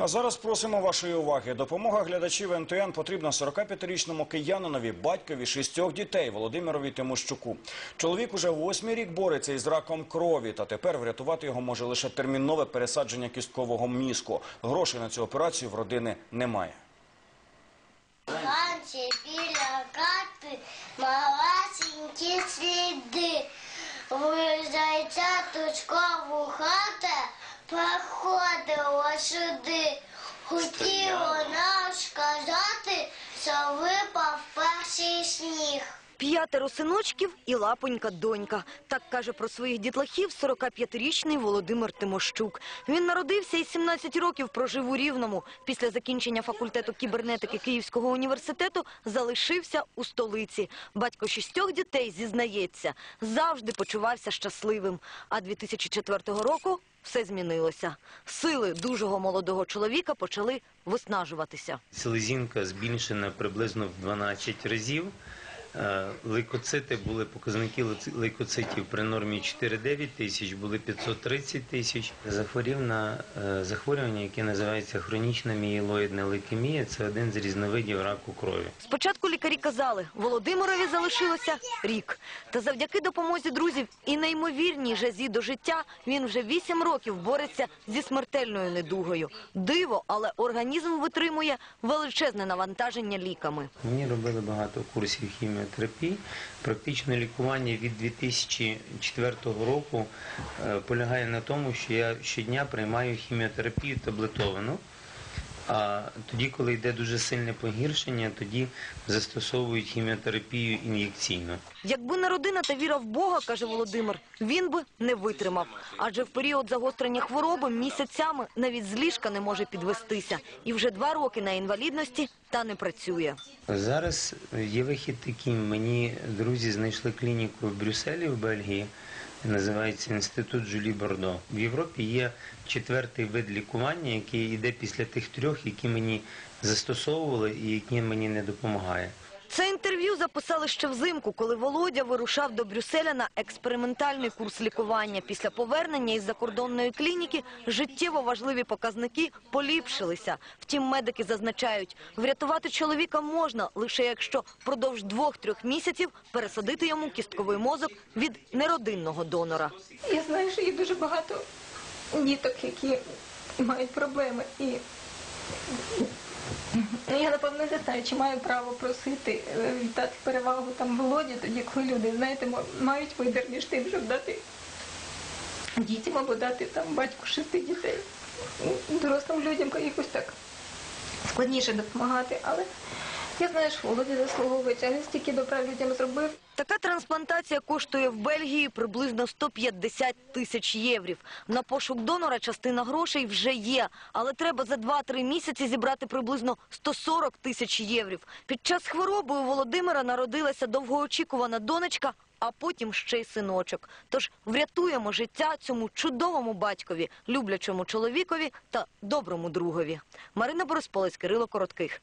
А зараз просимо вашої уваги. Допомога глядачів НТН потрібна 45-річному киянинові, батькові шістьох дітей Володимирові Тимощуку. Чоловік уже восьмий рік бореться із раком крові, та тепер врятувати його може лише термінове пересадження кісткового мізку. Грошей на цю операцію в родини немає. Раньше біля хати малесенькі сліди. Виїжджається точкову хата, приходила сюди. Хотіла нам сказати, що випав перший сніг. П'ятеро синочків і лапонька донька. Так каже про своїх дітлахів 45-річний Володимир Тимощук. Він народився і 17 років прожив у Рівному. Після закінчення факультету кібернетики Київського університету залишився у столиці. Батько шістьох дітей зізнається, завжди почувався щасливим. А 2004 року все змінилося. Сили дужого молодого чоловіка почали виснажуватися. Селезінка збільшена приблизно в 12 разів. Е, Лейкоцити були показники лейкоцитів при нормі 4-9 тисяч, були 530 тисяч. Захворів на е, захворювання, яке називається хронічна мієлоїдна лейкемія. Це один з різновидів раку крові. Спочатку лікарі казали, Володимирові залишилося рік. Та завдяки допомозі друзів і неймовірній жазі до життя він вже вісім років бореться зі смертельною недугою. Диво, але організм витримує величезне навантаження ліками. Мені робили багато курсів хіміотерапії. Практичне лікування від 2004 року е, полягає на тому, що я щодня приймаю хіміотерапію таблетовану. А тоді, коли йде дуже сильне погіршення, тоді застосовують хіміотерапію ін'єкційну. Якби не родина та віра в Бога, каже Володимир, він би не витримав. Адже в період загострення хвороби місяцями навіть з ліжка не може підвестися. І вже два роки на інвалідності та не працює. Зараз є вихід такий. Мені друзі знайшли клініку в Брюсселі в Бельгії. Називається інститут Жюлі Бордо. В Європі є четвертий вид лікування, який йде після тих трьох, які мені застосовували і які мені не допомагає. Це інтерв'ю записали ще взимку, коли Володя вирушав до Брюсселя на експериментальний курс лікування. Після повернення із закордонної клініки життєво важливі показники поліпшилися. Втім, медики зазначають, врятувати чоловіка можна лише якщо впродовж двох-трьох місяців пересадити йому кістковий мозок від неродинного донора. Я знаю, що є дуже багато діток, які мають проблеми. І я напевно не знаю, чи маю право просити е, дати перевагу там Володі, тоді коли люди, знаєте, мають вибір між тим, щоб дати дітям або дати там батьку шести дітей. Дорослим людям якось так складніше допомагати, але я знаю, що Володя заслуговує, а він стільки добра людям зробив. Така трансплантація коштує в Бельгії приблизно 150 тисяч єврів. На пошук донора частина грошей вже є, але треба за 2-3 місяці зібрати приблизно 140 тисяч єврів. Під час хвороби у Володимира народилася довгоочікувана донечка, а потім ще й синочок. Тож врятуємо життя цьому чудовому батькові, люблячому чоловікові та доброму другові. Марина Борисполець, Кирило Коротких.